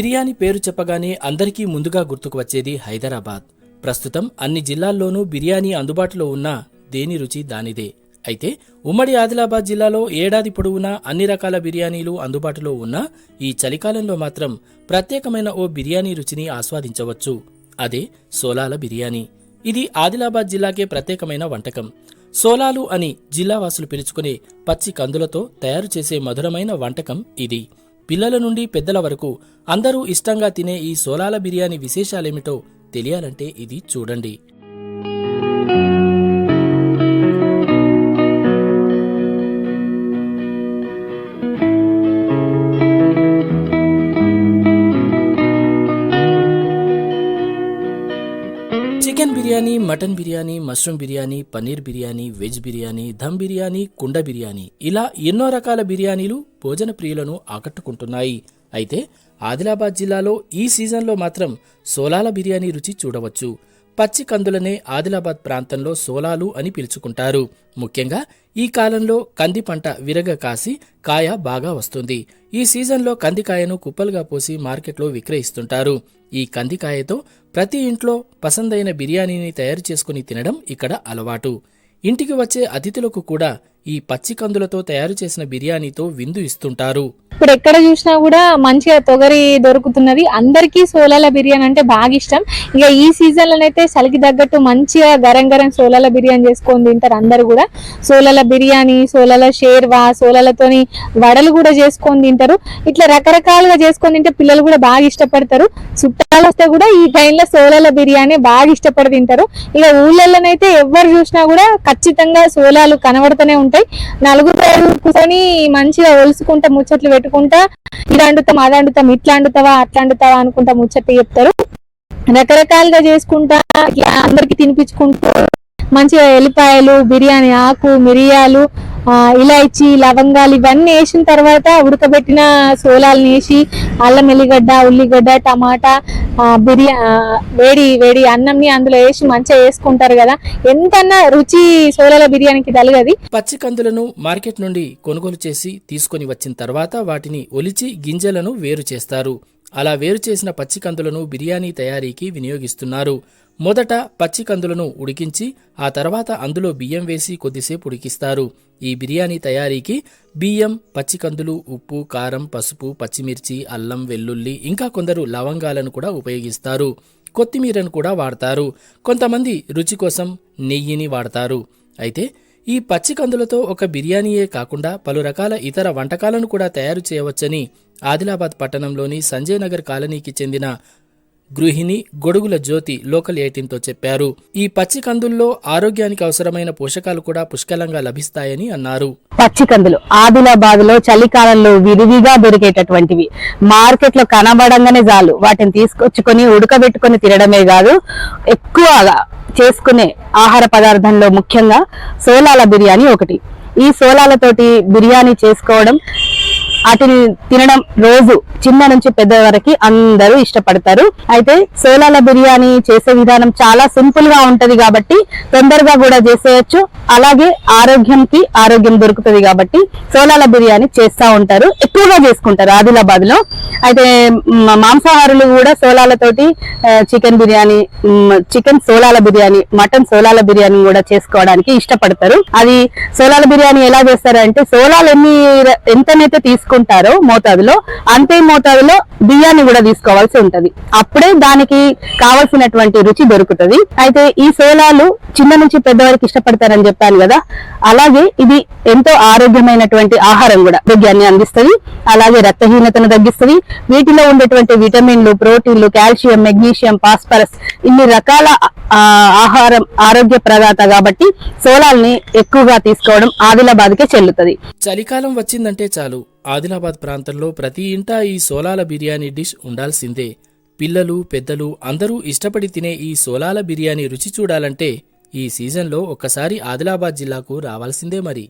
బిర్యానీ పేరు చెప్పగానే అందరికీ ముందుగా గుర్తుకు వచ్చేది హైదరాబాద్. ప్రస్తుతం అన్ని జిల్లాల్లోనూ బిర్యానీ అందుబాటులో ఉన్నా దేని రుచి దానిదే. అయితే ఉమ్మడి ఆదిలాబాద్ జిల్లాలో ఏడాది పొడవునా అన్ని రకాల బిర్యానీలు అందుబాటులో ఉన్నా ఈ చలికాలంలో మాత్రం ప్రత్యేకమైన ఓ బిర్యానీ రుచిని ఆస్వాదించవచ్చు. అదే సోలాల బిర్యానీ. ఇది ఆదిలాబాద్ జిల్లాకే ప్రత్యేకమైన వంటకం. సోలాలు అని జిల్లావాసులు పిలుచుకునే పచ్చి కందులతో తయారు చేసే మధురమైన వంటకం ఇది. పిల్లల నుండి పెద్దల వరకు అందరూ ఇష్టంగా తినే ఈ సోలాల బిర్యానీ విశేషాలేమిటో తెలియాలంటే ఇది చూడండి. Biryani mutton biryani mushroom biryani paneer biryani veg biryani dum biryani కుండ బిర్యానీ ఇలా ఎన్నో రకాల బిర్యానీలు భోజన ప్రియులను ఆకట్టుకుంటున్నాయి. అయితే ఆదిలాబాద్ జిల్లాలో ఈ సీజన్లో మాత్రం సోలాల బిర్యానీ రుచి చూడవచ్చు. పచ్చి కందులనే ఆదిలాబాద్ ప్రాంతంలో సోలాలు అని పిలుచుకుంటారు. ముఖ్యంగా ఈ కాలంలో కంది పంట విరగ కాసి కాయ బాగా వస్తుంది. ఈ సీజన్లో కందికాయను కుప్పలుగా పోసి మార్కెట్లో విక్రయిస్తుంటారు. ఈ కందికాయతో ప్రతి ఇంట్లో పసందైన బిర్యానీని తయారు చేసుకుని తినడం ఇక్కడ అలవాటు. ఇంటికి వచ్చే అతిథులకు కూడా ఈ పచ్చి కందులతో తయారు చేసిన బిర్యానీతో విందు ఇస్తుంటారు. ఇప్పుడు ఎక్కడ చూసినా కూడా మంచిగా తొగరి దొరుకుతున్నది. అందరికీ సోలాల బిర్యానీ అంటే బాగా ఇష్టం. ఇక ఈ సీజన్ లోనైతే చలికి తగ్గట్టు మంచిగా గరం గరం సోలాల బిర్యానీ చేసుకొని తింటారు అందరు కూడా. సోలాల బిర్యానీ సోలాల షేర్వా సోలాలతోని వడలు కూడా చేసుకొని తింటారు. ఇట్లా రకరకాలుగా చేసుకొని తింటే పిల్లలు కూడా బాగా ఇష్టపడతారు. చుట్టాలు వస్తే కూడా ఈ టైంలో సోలాల బిర్యానీ బాగా ఇష్టపడి తింటారు. ఇక ఊళ్ళలోనైతే ఎవరు చూసినా కూడా ఖచ్చితంగా సోలాలు కనబడుతూనే ఉంటాయి. నలుగురు కూర్చొని మంచిగా ఒలుసుకుంటా ముచ్చట్లు పెట్టుకుంటా ఇది అండుతాం అది అండుతాం ఇట్లా అండుతావా అట్లా అండుతావా అనుకుంటా ముచ్చట్లు చెప్తారు. రకరకాలుగా చేసుకుంటా ఇట్లా అందరికి తినిపించుకుంటూ మంచిగా ఎల్లిపాయలు బిర్యానీ ఆకు మిరియాలు ఇలాచి లవంగాలు ఇవన్నీ వేసిన తర్వాత ఉడకబెట్టిన సోలాలను వేసి అల్లం ఎల్లిగడ్డ ఉల్లిగడ్డ టమాటా బిర్యా వేడి వేడి అన్నంని అందులో వేసి మంచిగా వేసుకుంటారు కదా. ఎంతన్నా రుచి సోలాల బిర్యానీకి తలగది. పచ్చి కందులను మార్కెట్ నుండి కొనుగోలు చేసి తీసుకొని వచ్చిన తర్వాత వాటిని ఒలిచి గింజలను వేరు చేస్తారు. అలా వేరు చేసిన పచ్చి కందులను బిర్యానీ తయారీకి వినియోగిస్తున్నారు. మొదట పచ్చి కందులను ఉడికించి ఆ తర్వాత అందులో బియ్యం వేసి కొద్దిసేపు ఉడికిస్తారు. ఈ బిర్యానీ తయారీకి బియ్యం పచ్చి కందులు ఉప్పు కారం పసుపు పచ్చిమిర్చి అల్లం వెల్లుల్లి ఇంకా కొందరు లవంగాలను కూడా ఉపయోగిస్తారు. కొత్తిమీరను కూడా వాడతారు. కొంతమంది రుచి కోసం నెయ్యిని వాడతారు. అయితే ఈ పచ్చి కందులతో ఒక బిర్యానీయే కాకుండా పలు రకాల ఇతర వంటకాలను కూడా తయారు చేయవచ్చని ఆదిలాబాద్ పట్టణంలోని సంజయ్ నగర్ కాలనీకి చెందిన గృహిణి గొడుగుల జ్యోతి లోకల్ ఎయిటీన్తో చెప్పారు. ఈ పచ్చి కందుల్లో ఆరోగ్యానికి అవసరమైన పోషకాలు కూడా పుష్కలంగా లభిస్తాయని అన్నారు. పచ్చి కందులు ఆదిలాబాద్లో చలికాలంలో విరివిగా దొరికేటటువంటివి. మార్కెట్లో కనబడంగానే చాలు. వాటిని తీసుకొచ్చుకొని ఉడకబెట్టుకొని తినడమే కాదు ఎక్కువగా చేసుకునే ఆహార పదార్థంలో ముఖ్యంగా సోలాల బిర్యానీ ఒకటి. ఈ సోలాలతోటి బిర్యానీ చేసుకోవడం వాటిని తినడం రోజు చిన్న నుంచి పెద్ద వరకు అందరూ ఇష్టపడతారు. అయితే సోలాల బిర్యానీ చేసే విధానం చాలా సింపుల్గా ఉంటది కాబట్టి తొందరగా కూడా చేసేయచ్చు. అలాగే ఆరోగ్యంకి ఆరోగ్యం దొరుకుతుంది కాబట్టి సోలాల బిర్యానీ చేస్తా ఉంటారు. ఎక్కువగా చేసుకుంటారు ఆదిలాబాద్లో అయితే మాంసాహారులు కూడా సోలాలతోటి చికెన్ బిర్యానీ చికెన్ సోలాల బిర్యానీ మటన్ సోలాల బిర్యానీ కూడా చేసుకోవడానికి ఇష్టపడతారు. అది సోలాల బిర్యానీ ఎలా చేస్తారంటే సోలాలు ఎన్ని ఎంతనైతే తీసుకు తీసుకుంటారో మోతాదులో అంతే మోతాదులో బియ్యాన్ని కూడా తీసుకోవాల్సి ఉంటది. అప్పుడే దానికి కావలసినటువంటి రుచి దొరుకుతది. అయితే ఈ సోలాలు చిన్న నుంచి పెద్దవారికి ఇష్టపడతారని చెప్పాను కదా అలాగే ఇది ఎంతో ఆరోగ్యమైనటువంటి ఆహారం కూడా ఆరోగ్యాన్ని అందిస్తది. అలాగే రక్తహీనతను తగ్గిస్తుంది. వీటిలో ఉండేటువంటి విటమిన్లు ప్రోటీన్లు కాల్షియం మెగ్నీషియం ఫాస్ఫరస్ ఇన్ని రకాల ఆహారం ఆరోగ్య ప్రదాత కాబట్టి సోలాల్ని ఎక్కువగా తీసుకోవడం ఆదిలాబాద్కే చెల్లుతుంది. చలికాలం వచ్చిందంటే చాలు. ఆదిలాబాద్ ప్రాంతంలో ప్రతి ఇంటా ఈ సోలాల బిర్యానీ డిష్ ఉండాల్సిందే. పిల్లలు పెద్దలు అందరూ ఇష్టపడి తినే ఈ సోలాల బిర్యానీ రుచి చూడాలంటే ఈ సీజన్లో ఒక్కసారి ఆదిలాబాద్ జిల్లాకు రావాల్సిందే మరి.